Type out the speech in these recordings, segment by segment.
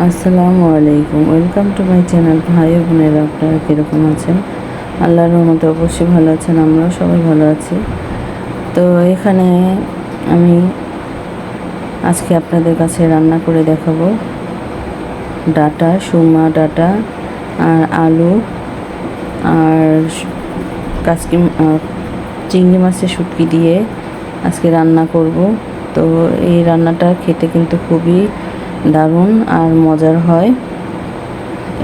আসসালামু আলাইকুম। Welcome to my channel ভাই বোনেরা আপনারা কীরকম আছেন? আল্লাহর রহমতে অবশ্যই ভালো আছেন আমরাও সবাই ভালো আছি। তো এখানে আমি আজকে আপনাদের কাছে রান্না করে দেখাবো। ডাটা সুমা ডাটা আর আলু আর আহ, চিংড়ি মাছের শুটকি দিয়ে আজকে রান্না করব। তো এই রান্নাটা খেতে কিন্তু খুবই দারুণ আর মজার হয়।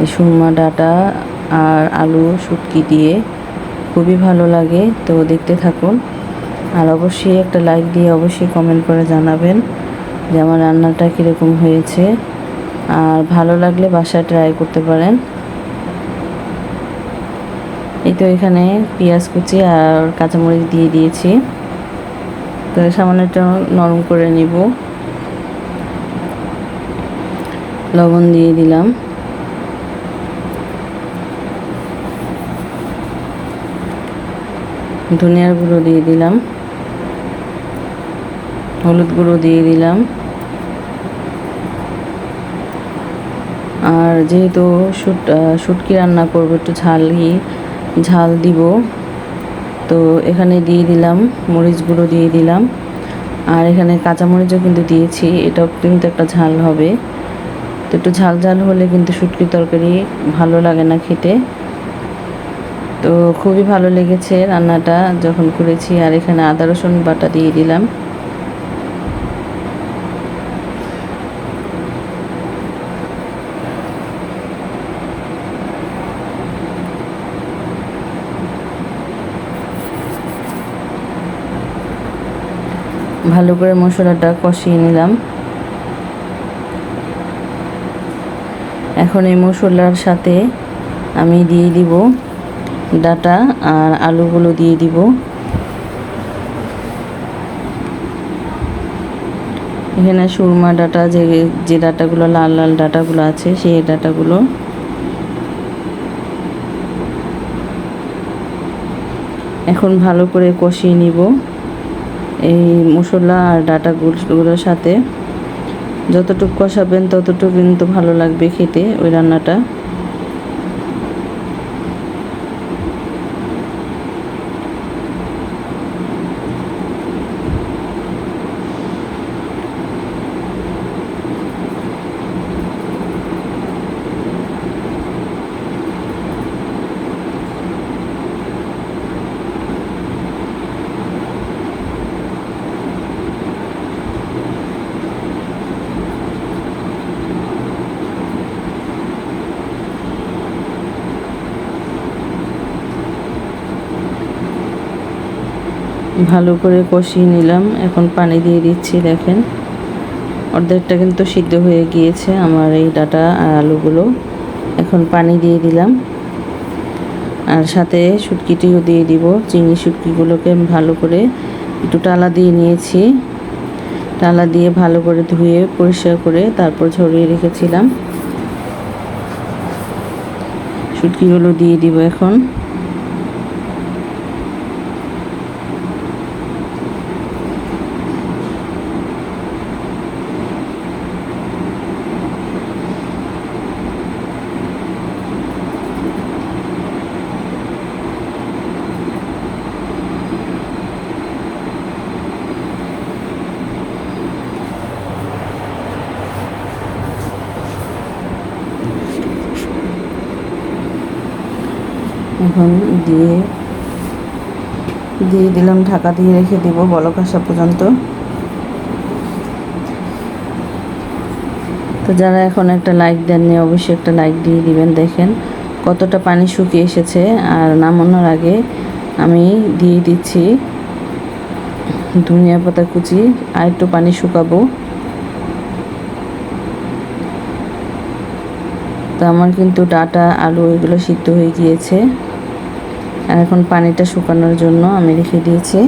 এই সুরমা ডাটা আর আলু শুটকি দিয়ে খুবই ভালো লাগে, তো দেখতে থাকুন। আর অবশ্যই একটা লাইক দিয়ে অবশ্যই কমেন্ট করে জানাবেন যে আমার রান্নাটা কীরকম হয়েছে। আর ভালো লাগলে বাসায় ট্রাই করতে পারেন। এই তো এখানে পেঁয়াজ কুচি আর কাঁচামরিচ দিয়ে দিয়েছি। তো সামান্য নরম করে নিব। লবণ দিয়ে দিলাম। ধনিয়ার গুঁড়ো দিয়ে দিলাম। হলুদ গুঁড়ো দিয়ে দিলাম। আর যেহেতু শুট শুটকি রান্না করব, একটু ঝালই ঝাল দিব, তো এখানে দিয়ে দিলাম, মরিচ গুঁড়ো দিয়ে দিলাম। আর এখানে কাঁচামরিচও কিন্তু দিয়েছি, এটাও কিন্তু একটা ঝাল হবে। তো একটু ঝাল ঝাল হলে কিন্তু শুটকির তরকারি ভালো লাগে না খেতে। তো খুবই ভালো লেগেছে রান্নাটা যখন করেছি, আর এখানে আদা, রসুন বাটা দিয়ে দিলাম। ভালো করে মশলাটা কষিয়ে নিলাম। এখন এই মশলার সাথে আমি দিয়ে দিব ডাটা আর আলুগুলো দিয়ে দিব। এখানে সুরমা ডাটা, যে যে ডাটাগুলো, লাল লাল ডাটাগুলো আছে, সেই ডাটাগুলো এখন ভালো করে কষিয়ে নিব এই মশলা আর ডাটাগুলোর সাথে। যতটুকু কষাবেন ততটুকু কিন্তু ভালো লাগবে খেতে ওই রান্নাটা। ভালো করে কষিয়ে নিলাম। এখন পানি দিয়ে দিচ্ছি, দেখেন। অর্ধেকটা কিন্তু সিদ্ধ হয়ে গিয়েছে আমার এই ডাটা আর আলুগুলো। এখন পানি দিয়ে দিলাম। আর সাথে শুটকিটিও দিয়ে দিব। চিংড়ি শুটকিগুলোকে ভালো করে একটু টালা দিয়ে নিয়েছি। টালা দিয়ে ভালো করে ধুয়ে পরিষ্কার করে তারপর ঝরিয়ে রেখেছিলাম। শুটকিগুলো দিয়ে দিব এখন। এখন দিয়ে দিয়ে দিলাম, ঢাকা দিয়ে রেখে দিব বলক আসা পর্যন্ত। তো যারা এখন একটা লাইক দেননি, অবশ্যই একটা লাইক দিয়ে দিবেন, দেখেন কতটা পানি শুকিয়ে এসেছে। আর নামানোর আগে আমি দিয়ে দিচ্ছি ধনিয়া পাতা কুচি, আর একটু পানি শুকাবো। তো আমার কিন্তু ডাটা, আলু, এগুলো সিদ্ধ হয়ে গিয়েছে। আর এখন পানিটা শুকানোর জন্য আমি রেখে দিয়েছি।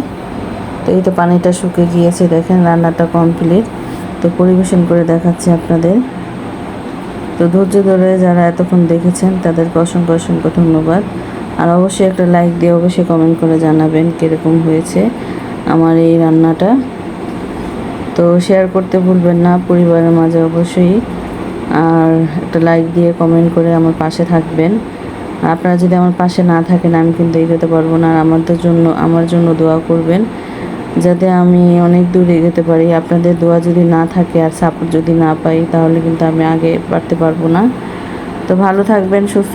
তো এই তো পানিটা শুকে গিয়েছে, দেখেন রান্নাটা কমপ্লিট তো পরিবেশন করে দেখাচ্ছি আপনাদের। তো ধৈর্য ধরে যারা এতক্ষণ দেখেছেন, তাদেরকে অসংখ্য অসংখ্য ধন্যবাদ। আর অবশ্যই একটা লাইক দিয়ে অবশ্যই কমেন্ট করে জানাবেন কীরকম হয়েছে আমার এই রান্নাটা। তো শেয়ার করতে ভুলবেন না, পরিবারের মাঝে অবশ্যই। আর একটা লাইক দিয়ে কমেন্ট করে আমার পাশে থাকবেন। আপনারা যদি আমার পাশে না থাকেন, আমি কিন্তু এগোতে পারব না। আর আমাদের জন্য, আমার জন্য দোয়া করবেন, যাতে আমি অনেক দূর এগোতে পারি। আপনাদের দোয়া যদি না থাকে আর সাপোর্ট যদি না পাই, তাহলে কিন্তু আমি আগে পারতে পারব না। তো ভালো থাকবেন, সুস্থ